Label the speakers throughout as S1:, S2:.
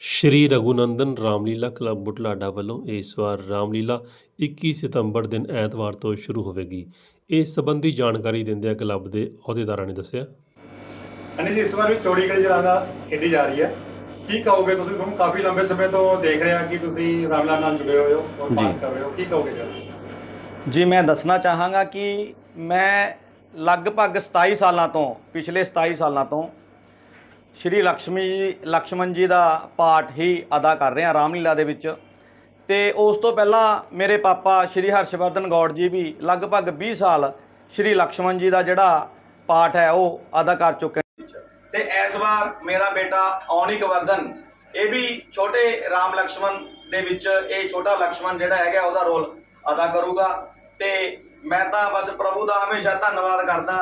S1: ਸ਼੍ਰੀ Raghunandan Ramlila club Budhlada ਵੱਲੋਂ ਇਸ ਵਾਰ ਰਾਮਲੀਲਾ 21 ਸਤੰਬਰ ਦਿਨ ਐਤਵਾਰ ਤੋਂ ਸ਼ੁਰੂ ਹੋਵੇਗੀ। ਇਸ ਸੰਬੰਧੀ ਜਾਣਕਾਰੀ ਦਿੰਦਿਆਂ ਕਲੱਬ ਦੇ ਅਹੁਦੇਦਾਰਾਂ ਨੇ ਦੱਸਿਆ।
S2: ਹਾਂਜੀ ਜੀ ਇਸ ਵਾਰ ਵੀ ਚੌੜੀ ਗਲੀ ਜਲਾਣਾ ਖੇਡੀ ਜਾ ਰਹੀ ਹੈ। ਕੀ ਕਹੋਗੇ ਤੁਸੀਂ? ਤੁਹਾਨੂੰ ਕਾਫੀ ਲੰਬੇ ਸਮੇਂ ਤੋਂ ਦੇਖ ਰਿਹਾ ਕਿ ਤੁਸੀਂ ਰਾਮਲਾ ਨਾਲ ਜੁੜੇ ਹੋਏ ਹੋ ਔਰ। ਪਾਠ ਕਰ ਰਹੇ ਹੋ। ਕੀ ਕਹੋਗੇ ਜੀ?
S3: ਜੀ ਮੈਂ ਦੱਸਣਾ ਚਾਹਾਂਗਾ ਕਿ ਮੈਂ ਲਗਭਗ 27 ਸਾਲਾਂ ਤੋਂ ਪਿਛਲੇ 27 ਸਾਲਾਂ ਤੋਂ ਸ਼੍ਰੀ ਲక్ష్ਮੀ ਜੀ ਲక్ష్ਮਣ ਜੀ ਦਾ ਪਾਠ ਹੀ ਅਦਾ ਕਰ ਰਹੇ ਹਾਂ ਰਾਮਲੀਲਾ ਦੇ ਵਿੱਚ। ਤੇ ਉਸ ਤੋਂ ਪਹਿਲਾਂ ਮੇਰੇ ਪਾਪਾ ਸ਼੍ਰੀ ਹਰਸ਼ਵਰਧਨ ਗੌੜ ਜੀ ਵੀ ਲਗਭਗ 20 ਸਾਲ ਸ਼੍ਰੀ ਲక్ష్ਮਣ ਜੀ ਦਾ ਜਿਹੜਾ ਪਾਠ ਹੈ ਉਹ ਅਦਾ ਕਰ ਚੁੱਕੇ ਤੇ ਇਸ ਵਾਰ ਮੇਰਾ ਬੇਟਾ ਔਨਿਕ ਵਰਧਨ, ਇਹ ਵੀ ਛੋਟੇ ਰਾਮ ਲక్ష్ਮਣ ਦੇ ਵਿੱਚ, ਇਹ ਛੋਟਾ ਲక్ష్ਮਣ ਜਿਹੜਾ ਹੈਗਾ ਉਹਦਾ ਰੋਲ ਅਦਾ ਕਰੂਗਾ। ਤੇ ਮੈਂ ਤਾਂ ਬਸ ਪ੍ਰਭੂ ਦਾ ਹਮੇਸ਼ਾ ਧੰਨਵਾਦ ਕਰਦਾ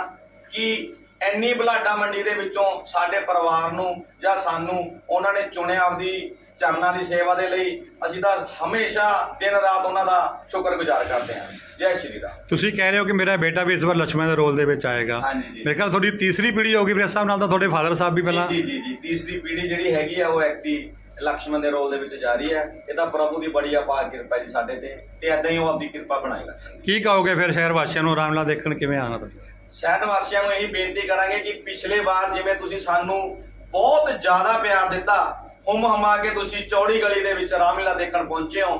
S3: ਕਿ ਐਨੀ ਬਲਾਡਾ ਮੰਡੀ ਦੇ ਵਿੱਚੋਂ ਸਾਡੇ ਪਰਿਵਾਰ ਨੂੰ ਜਾਂ ਸਾਨੂੰ ਉਹਨਾਂ ਨੇ ਚੁਣਿਆ ਆਪਦੀ ਚਰਨਾਂ ਦੀ ਸੇਵਾ ਦੇ ਲਈ ਅਸੀਂ ਤਾਂ ਹਮੇਸ਼ਾ ਦਿਨ ਰਾਤ ਉਹਨਾਂ ਦਾ ਸ਼ੁਕਰਗੁਜ਼ਾਰ ਕਰਦੇ ਹਾਂ। ਜੈ ਸ਼੍ਰੀ ਰਾਮ।
S2: ਤੁਸੀਂ ਕਹਿ ਰਹੇ ਹੋ ਕਿ ਮੇਰਾ ਬੇਟਾ ਵੀ ਇਸ ਵਾਰ ਲక్ష్ਮਣ ਦੇ ਰੋਲ ਦੇ ਵਿੱਚ ਆਏਗਾ। ਮੇਰੇ ਖਿਆਲ ਤੁਹਾਡੀ ਤੀਸਰੀ ਪੀੜ੍ਹੀ ਹੋਗੀ ਪ੍ਰੈਸ ਸਾਹਿਬ ਨਾਲ ਤਾਂ ਤੁਹਾਡੇ ਫਾਦਰ ਸਾਹਿਬ ਵੀ ਪਹਿਲਾਂ
S3: ਜੀ ਜੀ ਜੀ ਤੀਸਰੀ ਪੀੜ੍ਹੀ ਜਿਹੜੀ ਹੈਗੀ ਆ ਉਹ ਐਕਟੀ ਲਕਸ਼ਮਣ ਦੇ ਰੋਲ ਦੇ ਵਿੱਚ ਜਾ ਰਹੀ ਹੈ। ਇਹ ਤਾਂ ਪ੍ਰਭੂ ਦੀ ਬੜੀ ਅਪਾਰ ਕਿਰਪਾ ਜੀ ਸਾਡੇ ਤੇ ਤੇ ਐਦਾਂ ਹੀ ਉਹ ਆਪਦੀ ਕਿਰਪਾ ਬਣਾਏਗਾ
S2: ਕੀ ਕਹੋਗੇ ਫਿਰ ਸ਼ਹਿਰ ਵਾਸੀਆਂ ਨੂੰ ਆਰਾਮ ਨਾਲ ਦੇਖਣ ਕਿਵੇਂ ਆਣਾ ਤੁਸੀਂ?
S3: ਸ਼ਹਿਰ ਵਾਸੀਆਂ ਨੂੰ ਇਹੀ ਬੇਨਤੀ ਕਰਾਂਗੇ ਕਿ ਪਿਛਲੇ ਵਾਰ ਜਿਵੇਂ ਤੁਸੀਂ ਸਾਨੂੰ ਬਹੁਤ ਜ਼ਿਆਦਾ ਪਿਆਰ ਦਿੱਤਾ, ਹੁਮ ਹਮਾ ਕੇ ਤੁਸੀਂ ਚੌੜੀ ਗਲੀ ਦੇ ਵਿੱਚ ਰਾਮਲੀਲਾ ਦੇਖਣ ਪਹੁੰਚੇ ਹੋ।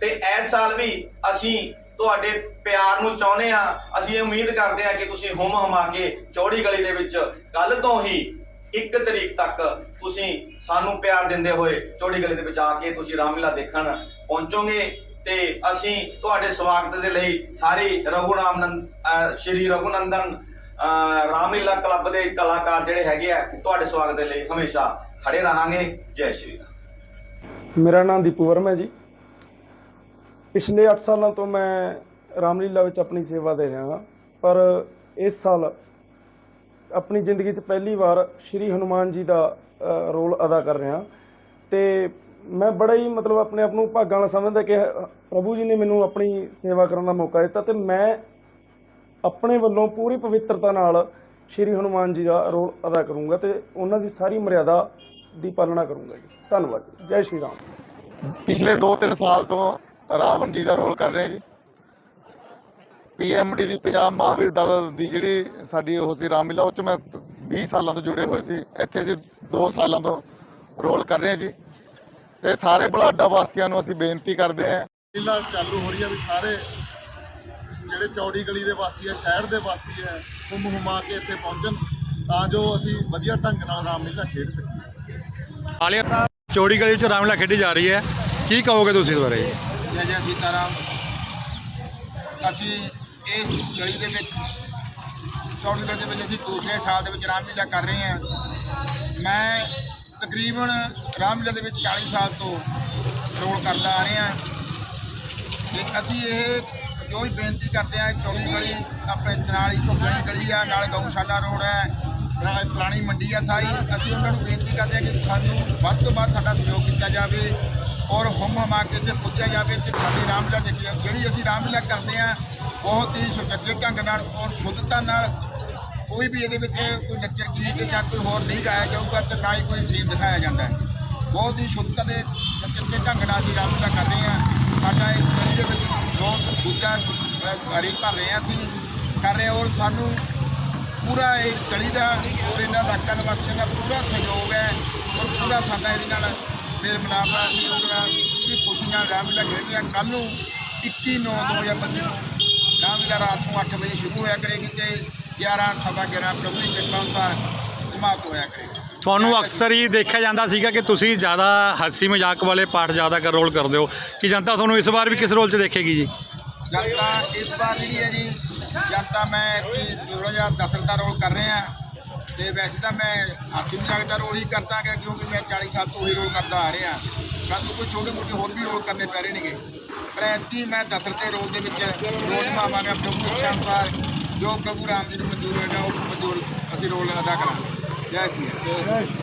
S3: ਤੇ ਇਸ ਸਾਲ ਵੀ ਅਸੀਂ ਤੁਹਾਡੇ ਪਿਆਰ ਨੂੰ ਚਾਹੁੰਦੇ ਆ ਅਸੀਂ ਇਹ ਉਮੀਦ ਕਰਦੇ ਆ ਕਿ ਤੁਸੀਂ ਹੁਮ ਹਮਾ ਕੇ ਚੌੜੀ ਗਲੀ ਦੇ ਵਿੱਚ ਕੱਲ ਤੋਂ ਹੀ 1 ਤਰੀਕ ਤੱਕ ਤੁਸੀਂ ਸਾਨੂੰ ਪਿਆਰ ਦਿੰਦੇ ਹੋਏ ਚੌੜੀ ਗਲੀ ਦੇ ਵਿੱਚ ਆ ਕੇ ਤੁਸੀਂ ਰਾਮਲੀਲਾ ਦੇਖਣ ਪਹੁੰਚੋਗੇ। ਤੇ ਅਸੀਂ ਤੁਹਾਡੇ ਸਵਾਗਤ ਦੇ ਲਈ ਸਾਰੇ ਰਘੁਨਾਮਨੰਦ ਅਹ, ਸ਼੍ਰੀ ਰਘੁਨੰਦਨ ਰਾਮਲੀਲਾ ਕਲੱਬ ਦੇ ਕਲਾਕਾਰ ਜਿਹੜੇ ਹੈਗੇ ਆ, ਤੁਹਾਡੇ ਸਵਾਗਤ ਦੇ ਲਈ ਹਮੇਸ਼ਾ ਖੜੇ ਰਹਾਂਗੇ। ਜੈ ਸ਼੍ਰੀ ਰਾਮ।
S4: ਮੇਰਾ ਨਾਮ ਦੀਪੂ ਵਰਮਾ ਹੈ ਜੀ। ਪਿਛਲੇ 8 ਸਾਲਾਂ ਤੋਂ ਮੈਂ ਰਾਮਲੀਲਾ ਵਿੱਚ ਆਪਣੀ ਸੇਵਾ ਦੇ ਰਿਹਾ ਹਾਂ। ਪਰ ਇਸ ਸਾਲ ਆਪਣੀ ਜ਼ਿੰਦਗੀ 'ਚ ਪਹਿਲੀ ਵਾਰ ਸ਼੍ਰੀ ਹਨੂਮਾਨ ਜੀ ਦਾ ਰੋਲ ਅਦਾ ਕਰ ਰਿਹਾ ਤੇ ਮੈਂ ਬੜਾ ਹੀ ਮਤਲਬ ਆਪਣੇ ਆਪ ਨੂੰ ਭਾਗਾਂ ਵਾਲਾ ਸਮਝਦਾ ਕਿ, ਪ੍ਰਭੂ ਜੀ ਨੇ ਮੈਨੂੰ ਆਪਣੀ ਸੇਵਾ ਕਰਨ ਦਾ ਮੌਕਾ ਦਿੱਤਾ ਤੇ ਮੈਂ ਆਪਣੇ ਵੱਲੋਂ ਪੂਰੀ ਪਵਿੱਤਰਤਾ ਨਾਲ ਸ਼੍ਰੀ ਹਨੂਮਾਨ ਜੀ ਦਾ ਰੋਲ ਅਦਾ ਕਰੂੰਗਾ ਤੇ ਉਹਨਾਂ ਦੀ ਸਾਰੀ ਮਰਿਆਦਾ ਦੀ ਪਾਲਣਾ ਕਰੂੰਗਾ ਜੀ। ਧੰਨਵਾਦ ਜੀ। ਜੈ ਸ਼੍ਰੀ ਰਾਮ।
S5: ਪਿਛਲੇ 2-3 ਸਾਲ ਤੋਂ ਰਾਵਣ ਜੀ ਦਾ ਰੋਲ ਕਰ ਰਹੇ ਜੀ। ਪੀਐਮਡੀ ਦੀ ਪੰਜਾਬ ਮਹਾਵੀਰ ਦਲ ਦੀ ਜਿਹੜੀ ਸਾਡੀ ਉਹ ਸੀ ਰਾਮਲੀਲਾ, ਉਹ ਚ ਮੈਂ 20 ਸਾਲਾਂ ਤੋਂ ਜੁੜੇ ਹੋਏ ਸੀ। ਇੱਥੇ ਅਸੀਂ 2 ਸਾਲਾਂ ਤੋਂ ਰੋਲ ਕਰ ਰਹੇ ਜੀ। ਤੇ ਸਾਰੇ ਬਲਾਡਾ ਵਾਸੀਆਂ ਨੂੰ ਅਸੀਂ ਬੇਨਤੀ ਕਰਦੇ ਹਾਂ। ਲੀਲਾ ਚਾਲੂ ਹੋ ਰਹੀ ਹੈ ਵੀ ਸਾਰੇ ਜਿਹੜੇ ਚੌੜੀ ਗਲੀ ਦੇ ਵਾਸੀ ਹੈ ਸ਼ਹਿਰ ਦੇ ਵਾਸੀ ਹੈ ਹੁਮ ਹੁਮਾ ਕੇ ਇੱਥੇ ਪਹੁੰਚਣ ਤਾਂ ਜੋ ਅਸੀਂ ਵਧੀਆ ਢੰਗ ਨਾਲ ਰਾਮਲੀਲਾ ਖੇਡ ਸਕੀਏ।
S2: ਹਾਲਿਆ ਚੌੜੀ ਗਲੀ ਵਿੱਚ ਰਾਮਲਾ ਖੇਡੀ ਜਾ ਰਹੀ ਹੈ। ਕੀ ਕਹੋਗੇ ਤੁਸੀਂ ਇਸ ਬਾਰੇ?
S6: ਜੈ ਜੈ ਸੀਤਾਰਾਮ। ਅਸੀਂ ਇਸ ਗਲੀ ਦੇ ਵਿੱਚ ਚੌੜੀ ਗਲੀ ਦੇ ਵਿੱਚ ਅਸੀਂ ਦੂਸਰੇ ਸਾਲ ਦੇ ਵਿੱਚ ਰਾਮਲੀਲਾ ਕਰ ਰਹੇ ਹਾਂ। ਮੈਂ ਤਕਰੀਬਨ ਰਾਮਲੀਲਾ ਦੇ ਵਿੱਚ 40 ਸਾਲ ਤੋਂ ਰੋਲ ਕਰਦਾ ਆ ਰਿਹਾ। ਤੇ ਅਸੀਂ ਇਹ ਜੋ ਵੀ ਬੇਨਤੀ ਕਰਦੇ ਆ ਚੌੜੀ ਗਲੀ, ਆਪਣੇ ਨਾਲੀ ਤੋਂ ਗਲੀ ਗਲੀ ਆ, ਨਾਲ ਗਊਸ਼ਾਲਾ ਰੋਡ ਹੈ, ਨਾਲ ਪੁਰਾਣੀ ਮੰਡੀ ਆ ਸਾਰੀ। ਅਸੀਂ ਉਹਨਾਂ ਨੂੰ ਬੇਨਤੀ ਕਰਦੇ ਆ ਕਿ ਸਾਨੂੰ ਵੱਧ ਤੋਂ ਵੱਧ ਸਾਡਾ ਸਹਿਯੋਗ ਕੀਤਾ ਜਾਵੇ ਔਰ ਹੁਮ ਹਮਾ ਕੇ ਤੇ ਪੁੱਜਿਆ ਜਾਵੇ। ਤੇ ਸਾਡੀ ਰਾਮਲੀਲਾ ਦੇਖੀ ਜਿਹੜੀ ਅਸੀਂ ਰਾਮਲੀਲਾ ਕਰਦੇ ਆ, ਬਹੁਤ ਹੀ ਸੁਚੱਜੇ ਢੰਗ ਨਾਲ ਔਰ ਸ਼ੁੱਧਤਾ ਨਾਲ ਕੋਈ ਵੀ ਇਹਦੇ ਵਿੱਚ ਕੋਈ ਨੱਚਰ ਗੀਤ ਜਾਂ ਕੋਈ ਹੋਰ ਨਹੀਂ ਗਾਇਆ ਜਾਊਗਾ, ਤੇ ਨਾ ਹੀ ਕੋਈ ਸੀਨ ਦਿਖਾਇਆ ਜਾਂਦਾ ਹੈ। ਬਹੁਤ ਹੀ ਸ਼ੁੱਧਤਾ ਦੇ ਸੁਚੱਜੇ ਢੰਗ ਨਾਲ ਅਸੀਂ ਰਾਮਲੀਲਾ ਕਰ ਰਹੇ ਹਾਂ। ਸਾਡਾ ਇਸ ਗਲੀ ਦੇ ਵਿੱਚ ਬਹੁਤ ਦੂਜਾ ਹਰੀ ਭਰ ਰਹੇ ਹਾਂ ਅਸੀਂ, ਕਰ ਰਹੇ ਔਰ ਸਾਨੂੰ ਪੂਰਾ ਇਹ ਗਲੀ ਦਾ ਔਰ ਇਹਨਾਂ ਇਲਾਕਾ ਨਿਵਾਸੀਆਂ ਦਾ ਪੂਰਾ ਸਹਿਯੋਗ ਹੈ ਔਰ ਪੂਰਾ ਸਾਡਾ ਇਹਦੇ ਨਾਲ ਮੇਲ ਮਿਲਾਪ ਅਸੀਂ ਉਹਦਾ ਪੂਰੀ ਖੁਸ਼ੀ ਨਾਲ ਰਾਮਲੀਲਾ ਖੇਡ ਰਹੇ ਹਾਂ। ਕੱਲ੍ਹ ਨੂੰ 21 9 2025 ਨੂੰ ਰਾਮਲੀਲਾ ਰਾਤ ਨੂੰ 8 ਵਜੇ ਸ਼ੁਰੂ ਹੋਇਆ ਕਰੇਗੀ ਤੇ 11 ਸਵਾ 11 ਪ੍ਰਭੂ ਦੀ ਕਿਰਪਾ ਅਨੁਸਾਰ ਸਮਾਪਤ ਹੋਇਆ ਕਰੇਗੀ।
S2: ਤੁਹਾਨੂੰ ਅਕਸਰ ਹੀ ਦੇਖਿਆ ਜਾਂਦਾ ਸੀਗਾ ਕਿ ਤੁਸੀਂ ਜ਼ਿਆਦਾ ਹਾਸੀ ਮਜ਼ਾਕ ਵਾਲੇ ਪਾਠ ਜ਼ਿਆਦਾ ਕਰ ਰੋਲ ਕਰਦੇ ਹੋ। ਕਿ ਜਨਤਾ ਤੁਹਾਨੂੰ ਇਸ ਵਾਰ ਵੀ ਕਿਸ ਰੋਲ 'ਚ ਦੇਖੇਗੀ ਜੀ?
S6: ਜਨਤਾ ਇਸ ਵਾਰ ਜਿਹੜੀ ਹੈ ਜੀ, ਜਨਤਾ ਮੈਂ ਇੱਥੇ ਥੋੜਾ ਜਿਹਾ ਦਸਰ ਦਾ ਰੋਲ ਕਰ ਰਿਹਾ। ਤੇ ਵੈਸੇ ਤਾਂ ਮੈਂ ਹਾਸੀ ਮਜ਼ਾਕ ਦਾ ਰੋਲ ਹੀ ਕਰਦਾ ਕਿ ਕਿਉਂਕਿ ਮੈਂ 40 ਸਾਲ ਤੋਂ ਹੀ ਰੋਲ ਕਰਦਾ ਆ ਰਿਹਾ। ਪਰੰਤੂ ਕੋਈ ਛੋਟੇ ਮੋਟੇ ਹੋਰ ਵੀ ਰੋਲ ਕਰਨੇ ਪੈ ਰਹੇ ਨੇਗੇ। ਪਰ ਐਤਕੀ ਮੈਂ ਦਸਰ ਦੇ ਰੋਲ ਦੇ ਵਿੱਚ ਰੋਲ ਨਿਭਾਵਾਂਗਾ ਪ੍ਰਭੂ ਦੀ ਜੋ ਪ੍ਰਭੂ ਰਾਮ ਜੀ ਨੂੰ ਮਨਜ਼ੂਰ ਹੋਏਗਾ, ਉਹ ਮਨਜ਼ੂਰ ਅਸੀਂ ਰੋਲ ਅਦਾ ਕਰਾਂਗੇ। ਜੈ ਸਿਆ